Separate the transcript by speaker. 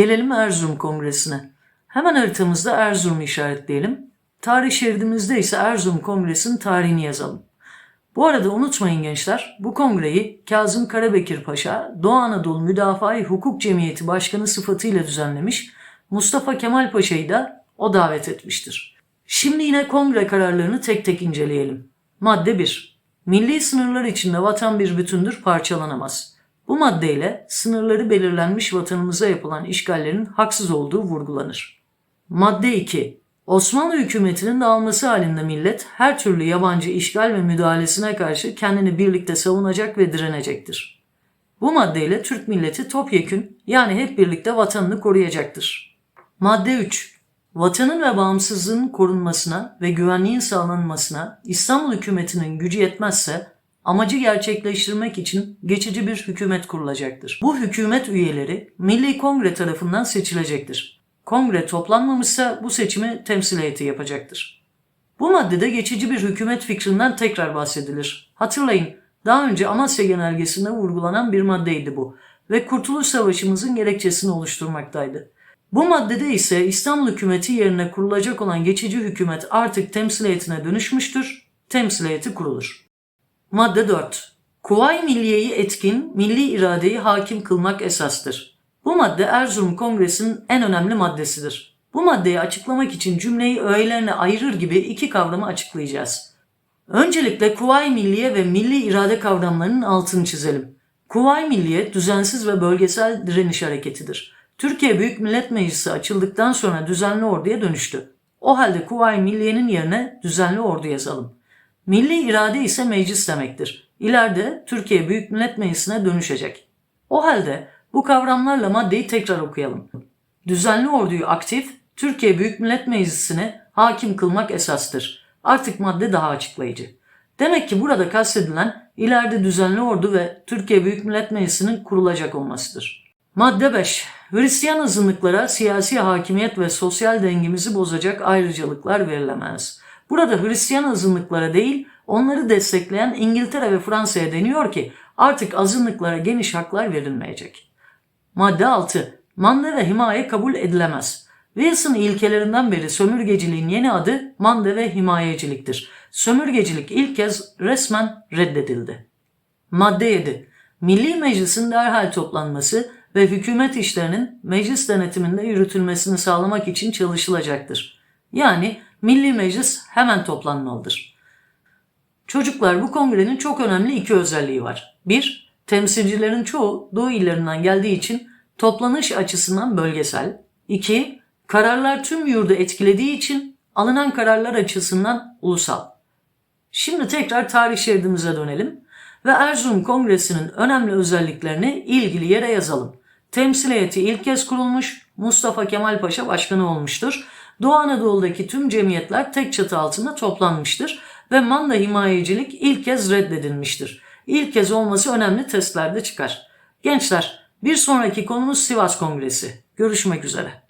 Speaker 1: Gelelim Erzurum Kongresi'ne. Hemen haritamızda Erzurum'u işaretleyelim. Tarih şeridimizde ise Erzurum Kongresi'nin tarihini yazalım. Bu arada unutmayın gençler, bu kongreyi Kazım Karabekir Paşa, Doğu Anadolu Müdafaa-i Hukuk Cemiyeti Başkanı sıfatıyla düzenlemiş, Mustafa Kemal Paşa'yı da o davet etmiştir. Şimdi yine kongre kararlarını tek tek inceleyelim. Madde 1. Milli sınırlar içinde vatan bir bütündür, parçalanamaz. Bu maddeyle sınırları belirlenmiş vatanımıza yapılan işgallerin haksız olduğu vurgulanır. Madde 2. Osmanlı hükümetinin dağılması halinde millet her türlü yabancı işgal ve müdahalesine karşı kendini birlikte savunacak ve direnecektir. Bu maddeyle Türk milleti topyekün yani hep birlikte vatanını koruyacaktır. Madde 3. Vatanın ve bağımsızlığın korunmasına ve güvenliğin sağlanmasına İstanbul hükümetinin gücü yetmezse amacı gerçekleştirmek için geçici bir hükümet kurulacaktır. Bu hükümet üyeleri Milli Kongre tarafından seçilecektir. Kongre toplanmamışsa bu seçimi temsil heyeti yapacaktır. Bu maddede geçici bir hükümet fikrinden tekrar bahsedilir. Hatırlayın, daha önce Amasya Genelgesi'nde vurgulanan bir maddeydi bu ve Kurtuluş Savaşımızın gerekçesini oluşturmaktaydı. Bu maddede ise İstanbul hükümeti yerine kurulacak olan geçici hükümet artık temsil heyetine dönüşmüştür, temsil heyeti kurulur. Madde 4. Kuvayi milliyeyi etkin, milli iradeyi hakim kılmak esastır. Bu madde Erzurum Kongresi'nin en önemli maddesidir. Bu maddeyi açıklamak için cümleyi öğelerine ayırır gibi iki kavramı açıklayacağız. Öncelikle Kuvayi Milliye ve Milli irade kavramlarının altını çizelim. Kuvayi Milliye düzensiz ve bölgesel direniş hareketidir. Türkiye Büyük Millet Meclisi açıldıktan sonra düzenli orduya dönüştü. O halde Kuvayi Milliye'nin yerine düzenli ordu yazalım. Milli irade ise meclis demektir. İleride Türkiye Büyük Millet Meclisi'ne dönüşecek. O halde bu kavramlarla maddeyi tekrar okuyalım. Düzenli orduyu aktif, Türkiye Büyük Millet Meclisi'ne hakim kılmak esastır. Artık madde daha açıklayıcı. Demek ki burada kastedilen ileride düzenli ordu ve Türkiye Büyük Millet Meclisi'nin kurulacak olmasıdır. Madde 5. Hristiyan azınlıklara siyasi hakimiyet ve sosyal dengemizi bozacak ayrıcalıklar verilemez. Burada Hristiyan azınlıklara değil, onları destekleyen İngiltere ve Fransa'ya deniyor ki artık azınlıklara geniş haklar verilmeyecek. Madde 6. Manda ve himaye kabul edilemez. Wilson ilkelerinden beri sömürgeciliğin yeni adı manda ve himayeciliktir. Sömürgecilik ilk kez resmen reddedildi. Madde 7. Milli Meclis'in derhal toplanması ve hükümet işlerinin meclis denetiminde yürütülmesini sağlamak için çalışılacaktır. Yani Milli Meclis hemen toplanmalıdır. Çocuklar bu kongrenin çok önemli iki özelliği var. Bir, temsilcilerin çoğu Doğu illerinden geldiği için toplanış açısından bölgesel. İki, kararlar tüm yurdu etkilediği için alınan kararlar açısından ulusal. Şimdi tekrar tarih şeridimize dönelim ve Erzurum Kongresi'nin önemli özelliklerini ilgili yere yazalım. Temsil heyeti ilk kez kurulmuş, Mustafa Kemal Paşa başkanı olmuştur. Doğu Anadolu'daki tüm cemiyetler tek çatı altında toplanmıştır ve manda himayecilik ilk kez reddedilmiştir. İlk kez olması önemli testlerde çıkar. Gençler, bir sonraki konumuz Sivas Kongresi. Görüşmek üzere.